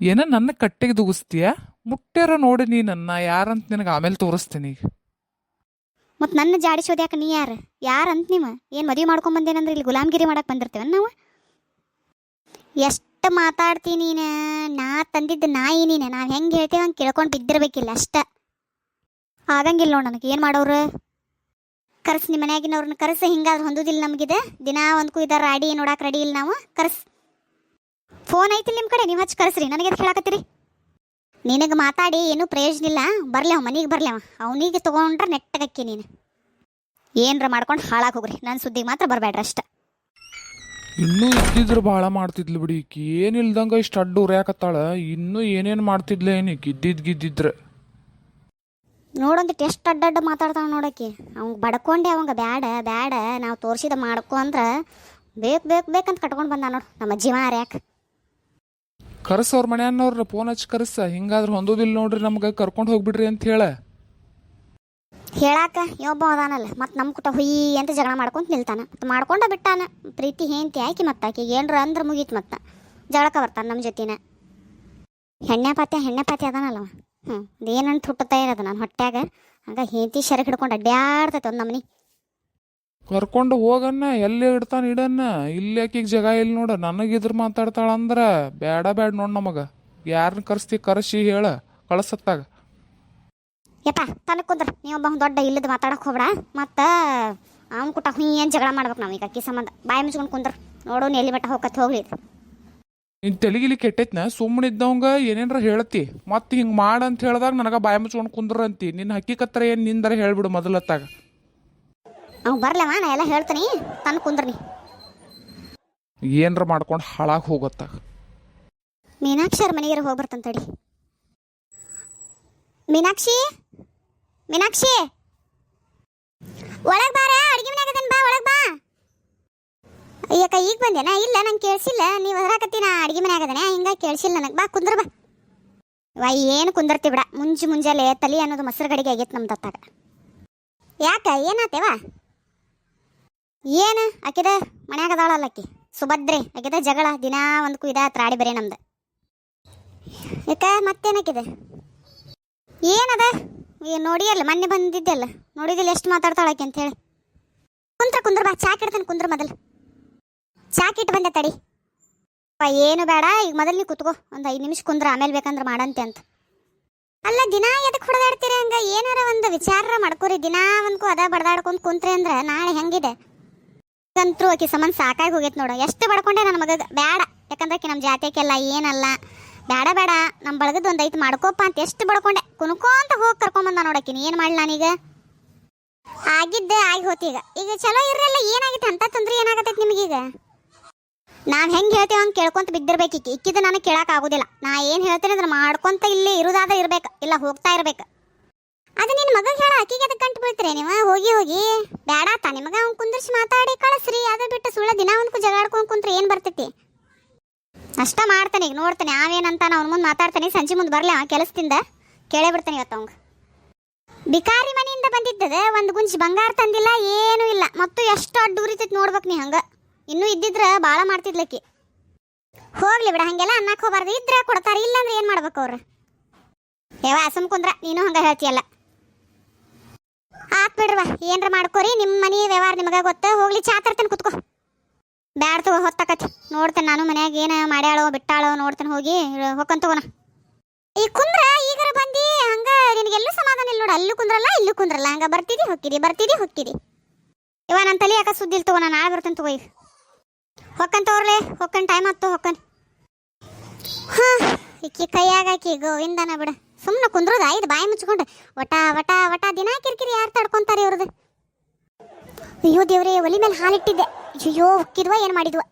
ಏನ ನನ್ನ ಕಟ್ಟೆಗೆ ದುಗಿಸ್ತೀಯ? ಮುಟ್ಟ್ಯಾರ ನೋಡಿ ನೀ ನನ್ನ, ಯಾರಂತ ನಿನಗೆ ಆಮೇಲೆ ತೋರಿಸ್ತೀನಿ ಮತ್ತು ನನ್ನ ಜಾಡಿ ಸೋದ್ಯಾಕ ನೀ ಯಾರು? ಯಾರು ಅಂತ ನಿಮ್ಮ ಏನು ಮದುವೆ ಮಾಡ್ಕೊಂಡ್ ಬಂದೇನಂದ್ರೆ ಇಲ್ಲಿ ಗುಲಾಮಗಿರಿ ಮಾಡಕ್ಕೆ ಬಂದಿರ್ತೇವೆ ನಾವು? ಎಷ್ಟು ಮಾತಾಡ್ತೀನಿ ನೀನು? ನಾ ತಂದಿದ್ದ ನಾಯಿ ನೀನು? ನಾವು ಹೆಂಗೆ ಹೇಳ್ತೇವೆ ಹಂಗೆ ಕೇಳ್ಕೊಂಡು ಬಿದ್ದಿರ್ಬೇಕಿಲ್ಲ ಅಷ್ಟ. ಆಗಂಗಿಲ್ಲ ನೋಡಿ ನನಗೆ, ಏನು ಮಾಡೋರು? ಕರ್ಸ್ ನಿಮ್ಮ ಮನೆಯಾಗಿನವ್ರನ್ನ ಕರ್ಸ ಹಿಂಗಾದ್ರೆ ಹೊಂದೋದಿಲ್ಲ ನಮಗಿದೆ. ದಿನಾ ಒಂದು ಕುಯ್ದಾರ ರಾಡಿ ನೋಡಕ್ಕೆ ರೆಡಿ ಇಲ್ಲ ನಾವು, ಕರ್ಸ್. ಫೋನ್ ಐತಿ ನಿಮ್ಮ ಕಡೆ? ನೀವು ಹಚ್ಚಿ ಕರೆಸ್ರಿ. ನನಗೆ ಹೇಳಕತ್ತೀರಿ? ನಿನಗೆ ಮಾತಾಡಿ ಏನೂ ಪ್ರಯೋಜನ ಇಲ್ಲ. ಬರ್ಲೇವ ಅವ ಮನೆಗೆ ಬರ್ಲಿ ಅವ. ಅವನಿಗೆ ತೊಗೊಂಡ್ರೆ ನೆಟ್ಟಗಕ್ಕಿ ನೀನು. ಏನರ ಮಾಡ್ಕೊಂಡು ಹಾಳಾಗಿ ಹೋಗ್ರಿ. ನನ್ನ ಸುದ್ದಿಗೆ ಮಾತ್ರ ಬರಬೇಡ್ರಿ ಅಷ್ಟ. ಇನ್ನೂ ಇದ್ದಿದ್ರು ಭಾಳ ಮಾಡ್ತಿದ್ಲು ಬಿಡಿ ಈಕಿ. ಏನಿಲ್ದಂಗ ಇಷ್ಟು ಅಡ್ಡು ಉರ್ಯಾಕತ್ತಾಳ. ಇನ್ನೂ ಏನೇನು ಮಾಡ್ತಿದ್ಲ ಏನು ಈಕಿ? ಇದ್ದಿದ್ ಗಿದ್ದಿದ್ರೆ. ನೋಡೊಂದಿಟ್ಟು ಎಷ್ಟು ಅಡ್ಡಡ್ಡ ಮಾತಾಡ್ತಾವ ನೋಡಕ್ಕೆ. ಅವ್ಗೆ ಬಡ್ಕೊಂಡೆ ಅವಂಗ ಬ್ಯಾಡ ಬ್ಯಾಡ. ನಾವು ತೋರಿಸಿದ ಮಾಡ್ಕೊ ಅಂದ್ರೆ ಬೇಕು ಬೇಕು ಬೇಕಂತ ಕಟ್ಕೊಂಡು ಬಂದ ನೋಡು. ನಮ್ಮ ಜೀವ ಯಾಕೆ ಕರ್ಸ ಅವ್ರ ಮನೆಯನ್ನವ್ರ ಫೋನ್ ಹಚ್ಚಿ ಕರ್ಸ. ಹಿಂಗಾದ್ರೆ ಹೊಂದೋದಿಲ್ಲ ನೋಡ್ರಿ ನಮ್ಗೆ, ಕರ್ಕೊಂಡು ಹೋಗ್ಬಿಡ್ರಿ ಅಂತ ಹೇಳ. ಹೇಳಾಕ ಯೊಬ್ಬ ಅದಾನಲ್ಲ ಮತ್ತು ನಮ್ಮ ಕುಟ ಹುಯ್ ಅಂತ ಜಗಳ ಮಾಡ್ಕೊಂತ ನಿಲ್ತಾನ. ಮಾಡ್ಕೊಂಡ ಬಿಟ್ಟಾನ, ಪ್ರೀತಿ ಹೇಂತಿ ಆಕಿ ಮತ್ತು ಆಕಿ ಏನರ ಅಂದ್ರೆ ಮುಗೀತು ಮತ್ತು. ಜಗಳಕ ಬರ್ತಾನೆ ನಮ್ಮ ಜೊತಿನ. ಹೆಣ್ಣೆ ಪಾತ್ಯ ಹೆಣ್ಣೆ ಪಾತ್ಯ ಅದಾನಲ್ಲವ ಹ್ಞೂ ಅದೇನಂತ ಹುಟ್ಟುತ್ತಾ ಇರೋದು, ನಾನು ಹೊಟ್ಯಾಗ. ಹಂಗ ಹೇಂತಿ ಶರಕ್ ಹಿಡ್ಕೊಂಡು ಅಡ್ಡಾಡ್ತೈತೆ ಒಂದು ನಮ್ಮನಿ ಕರ್ಕೊಂಡು ಹೋಗನ್ನ ಎಲ್ಲಿ ಇಡ್ತಾನ ಇಡನ್ನ? ಇಲ್ಲಿ ಆಕಿಗೆ ಜಗ ಇಲ್ಲ ನೋಡ. ನನಗಿದ್ರ ಮಾತಾಡ್ತಾಳ ಅಂದ್ರೆ ಬೇಡ ಬೇಡ ನೋಡ್ ನಮಗ. ಯಾರನ್ನ ಕರ್ಸ್ತಿ ಕರ್ಸಿ ಹೇಳ ಕಳಸತ್ತಾಗ. ಯಪ್ಪ ತನಕ ಕುಂದ್ರ. ನೀವೊಬ್ಬ ದೊಡ್ಡ ಇಲ್ಲದ ಮಾತಾಡಕ್ ಹೋಗ್ಬೇಡ. ಮತ್ತು ಅವ್ನ ಕುಟ ಹುಯ್ ಏನು ಜಗಳ ಮಾಡ್ಬೇಕು ನಾವು ಈಗ ಅಕ್ಕಿ ಸಂಬಂಧ. ಬಾಯಿ ಮುಚ್ಕೊಂಡು ಕುಂದ್ರ. ನೋಡು ಎಲ್ಲಿ ಬೆಟ್ಟ ಹೋಗತ್ ಹೋಗ್ಲಿ. ನಿನ್ ತೆಲಿಗಿಲಿ ಕೆಟ್ಟೈತ್ನ? ಸುಮ್ಮನೆ ಇದ್ದವಂಗ ಏನೇನ್ರ ಹೇಳ್ತಿ. ಮತ್ತೆ ಹಿಂಗ್ ಮಾಡ ಅಂತ ಹೇಳ್ದಾಗ ನನಗ ಬಾಯಿ ಮುಚ್ಕೊಂಡು ಕುಂದ್ರ ಅಂತಿ. ನಿನ್ನ ಹಕ್ಕಿಕತ್ರ ಏನ್ ನಿಂದರ ಹೇಳ್ಬಿಡು ಮೊದಲತ್ತಾಗ. ಅವ್ನು ಬರ್ಲವ? ನಾ ಎಲ್ಲ ಹೇಳ್ತೀನಿ ತಂದು ಕುಂದ್ರಿ ಏನರ ಮಾಡ್ಕೊಂಡು ಹಾಳಾಗಿ ಹೋಗತ್ತ. ಮೀನಾಕ್ಷಿ ಅವ್ರ ಮನೆಗೆ ಹೋಗಿ ಬರ್ತಂತಡಿ ಮೀನಾಕ್ಷಿ? ಮೀನಾಕ್ಷಿ? ಒಳಗೆ ಬಾರ ಅಡಿಗೆ ಮನೆಗೆ ಅದನ್ ಬಾ ಒಳಗೆ ಬಾ. ಅಯ್ಯಕ್ಕ ಈಗ ಬಂದೇನಾ? ಇಲ್ಲ ನಂಗೆ ಕೇಳಿಸಿಲ್ಲ. ನೀವು ಹೊರಕತ್ತಿ ನಾ ಅಡಿಗೆ ಮನ್ಯಾಗ ಅದನೆ? ಹಿಂಗ ಕೇಳಿಸಿಲ್ಲ ನನಗೆ. ಬಾ ಕುಂದ್ರ ಬಾ. ವಾ ಏನು ಕುಂದರ್ತಿ ಬಿಡ. ಮುಂಜಿ ಮುಂಜಾಲೆ ತಲಿ ಅನ್ನೋದು ಮೊಸರು ಗಡಿಗೆ ಆಗೈತೆ ನಮ್ದು ಅತ್ತಾಗ ಯಾಕ ಏನಾತೇವ? ಏನು? ಆಕಿದ ಮನ್ಯಾಗ ಅದಾಳಲ್ಲ ಆಕಿ. ಸುಭದ್ರೆ. ಆಕಿದ ಜಗಳ. ದಿನಾ ಒಂದು ಕುಯ್ದ ತ್ರಾಡಿ ಬರೀ ನಮ್ದು. ಯಾಕ ಮತ್ತೇನಾಕಿದೆ? ಏನದ? ನೋಡಿ ಅಲ್ಲ ಮೊನ್ನೆ ಬಂದಿದ್ದೆಲ್ಲ. ನೋಡಿದಿಲ್ಲ ಎಷ್ಟು ಮಾತಾಡ್ತಾಳಕ್ಕೆ ಅಂತ ಹೇಳಿ ಕುಂದ್ರ ಕುಂದ್ರ ಬಾ. ಚಾಕ್ ಇಡ್ತಾನೆ ಕುಂದ್ರ ಮೊದಲು. ಚಾಕ್ ಇಟ್ಟು ಬಂದೆ ತಡಿ. ಅಪ್ಪ, ಏನು ಬೇಡ. ಈಗ ಮೊದಲು ನೀ ಕುತ್ಕೋ. ಒಂದು ಐದು ನಿಮಿಷ ಕುಂದ್ರ ಆಮೇಲೆ ಬೇಕಂದ್ರೆ ಮಾಡಂತೆ ಅಂತ. ಅಲ್ಲ ದಿನಾ ಎದಕ್ಕೆ ಹೊಡೆದಾಡ್ತೀರಿ ಹಂಗೆ? ಏನಾರ ಒಂದು ವಿಚಾರ ಮಾಡ್ಕೋರಿ. ದಿನಾ ಒಂದ್ಕು ಅದ ಬಡ್ದಾಡ್ಕೊಂಡು ಕುಂತ್ರಿ ಅಂದ್ರೆ ನಾಳೆ ಹೆಂಗಿದೆ? ಅಂತೂ ಆಕೆ ಸಂಬಂಧ ಸಾಕಾಗಿ ಹೋಗೈತೆ ನೋಡು. ಎಷ್ಟು ಬಡ್ಕೊಂಡೆ ನನ್ನ ಮಗ ಬೇಡ ಯಾಕಂದ್ರೆ ಆಕೆ ನಮ್ಮ ಜಾತಿಯಕ್ಕೆಲ್ಲ ಏನಲ್ಲ. ಬೇಡ ಬೇಡ ನಮ್ಮ ಬಳಗದ ಒಂದು ಐತೆ ಮಾಡ್ಕೋಪ್ಪ ಅಂತ ಎಷ್ಟು ಬಡ್ಕೊಂಡೆ. ಕುನ್ಕೋಂತ ಹೋಗಿ ಕರ್ಕೊಂಬಂದ ನೋಡಕ್ಕಿನಿ ಏನು ಮಾಡ್ಲಿ ನಾನೀಗ? ಆಗಿದ್ದೆ, ಆಗಿ ಹೋತೀಗ ಈಗ. ಚಲೋ ಇರಲ್ಲ ಏನಾಗಿತ್ತು ಅಂತ ತೊಂದರೆ ಏನಾಗತ್ತೈತಿ ನಿಮಗೀಗ ನಾವು ಹೆಂಗೆ ಹೇಳ್ತೇವೆ ಹಂಗೆ ಕೇಳ್ಕೊಂತ ಬಿದ್ದಿರ್ಬೇಕು ಇಕ್ಕಿದ ನನಗೆ ಕೇಳೋಕ್ಕಾಗೋದಿಲ್ಲ ನಾ ಏನು ಹೇಳ್ತೇನೆ ಅದನ್ನು ಮಾಡ್ಕೊತ ಇಲ್ಲೇ ಇರೋದಾದ್ರೆ ಇರ್ಬೇಕು. ಇಲ್ಲ ಹೋಗ್ತಾ ಇರ್ಬೇಕು. ಅದು ನಿನ್ನ ಮಗ ಹೇಳ ಆಕಿಗೆ ಅದಕ್ಕೆ ಕಂಟ್ ಬೀಳ್ತೀರಿ ನೀವು? ಹೋಗಿ ಹೋಗಿ. ಬೇಡ ತಾ ನಿಮಗ ಅವ್ನು ಕುಂದಿರ್ಸಿ ಮಾತಾಡಿ ಕಳಿಸ್ರಿ. ಅದು ಬಿಟ್ಟು ಸುಳ್ಳ ದಿನ ಅವ್ನು ಜಗಾಡ್ಕೊಂಡು ಕುಂತ್ರೆ ಏನು ಬರ್ತೈತಿ? ಅಷ್ಟ ಮಾಡ್ತಾನೆ ಈಗ, ನೋಡ್ತಾನೆ. ಅವೇನಂತ ಅವ್ನ ಮುಂದೆ ಮಾತಾಡ್ತಾನೆ. ಸಂಜೆ ಮುಂದೆ ಬರಲಿ ಆ ಕೆಲಸದಿಂದ? ಕೇಳೇ ಬಿಡ್ತಾನೆ ಇವತ್ತು ಅವಂಗ ಬಿಕಾರಿ ಮನೆಯಿಂದ ಬಂದಿದ್ದದ, ಒಂದು ಗುಂಜಿ ಬಂಗಾರ ತಂದಿಲ್ಲ, ಏನೂ ಇಲ್ಲ. ಮತ್ತು ಎಷ್ಟು ಅಡ್ಡು ಉರಿತೈತಿ ನೋಡ್ಬೇಕು ನೀ ಹಂಗೆ. ಇನ್ನೂ ಇದ್ದಿದ್ರೆ ಭಾಳ ಮಾಡ್ತಿದ್ಲಕ್ಕಿ ಹೋಗ್ಲಿ ಬಿಡ, ಹಂಗೆಲ್ಲ ಅನ್ನಕ್ಕೆ ಹೋಗ್ಬಾರ್ದು. ಇದ್ರೆ ಕೊಡ್ತಾರೆ, ಇಲ್ಲಾಂದ್ರೆ ಏನು ಮಾಡ್ಬೇಕು ಅವ್ರು? ಯಾವ ಅಸಮ್ ಕುಂದ್ರ. ನೀನು ಹಂಗೆ ಹೇಳ್ತೀಯಲ್ಲ. ಆತ್ ಬಿಡ್ರವ ಏನ್ರ ಮಾಡ್ಕೋರಿ ನಿಮ್ಮ ಮನೆ ವ್ಯವಹಾರ ನಿಮಗೆ ಗೊತ್ತ, ಹೋಗ್ಲಿ ಚಾ ತರ್ತೇನೆ ಕುತ್ಕೋ. ಬ್ಯಾಡ ತಗೋ, ಹೊತ್ತಕತಿ. ನೋಡ್ತೇನೆ ನಾನು ಮನ್ಯಾಗ ಏನು ಮಾಡ್ಯಾಳೋ, ಬಿಟ್ಟಾಳೋ, ನೋಡ್ತೇನೆ ಹೋಗಿ ಹೊಕ್ಕಂತ ತಗೋಣ. ಈ ಕುಂದ್ರ, ಈಗರ ಬಂದಿ, ಹಂಗ ನಿನಗೆಲ್ಲೂ ಸಮಾಧಾನ ಇಲ್ಲ ನೋಡು. ಅಲ್ಲೂ ಕುಂದ್ರಲ್ಲ, ಇಲ್ಲೂ ಕುಂದ್ರಲ್ಲ. ಹಂಗ ಬರ್ತಿದಿ, ಹೊಕ್ಕಿದಿ ಬರ್ತಿದಿ, ಹೊಕ್ಕಿದಿ. ಇವ ನನ್ನ ತಲೆ ಯಾಕ ಸುದ್ದಿ ಇಲ್ಲ ತಗೋ, ನಾನು ನಾಳೆ ಬರ್ತೇನೆ ತಗೋ ಈಗ. ಹೊಕ್ಕನ್ ತಗೋರ್ಲೆ ಹೊಕ್ಕನ್ ಟೈಮ್ ಆಯ್ತು ಹೊಕ್ಕನ್ ಹಾ, ಈಕಿ ಕೈಯಾಗ ಆಕಿ ಗೋವಿಂದನ ಬಿಡ. ಸುಮ್ಮನೆ ಕುಂದ್ರೋದ ಐದು ಬಾಯಿ ಮುಚ್ಕೊಂಡು. ವಟ ವಟ ವಟ, ದಿನ ಕಿರಿಕಿರಿ. ಯಾರು ತಡ್ಕೊಂತಾರೆ ಇವ್ರದ್ದು. ಅಯ್ಯೋ ದೇವ್ರೇ ಒಲಿ ಮೇಲೆ ಹಾಲಿಟ್ಟಿದ್ದೆ. ಅಯ್ಯೋ ಉಕ್ಕಿದ್ವ ಏನು ಮಾಡಿದ್ವ?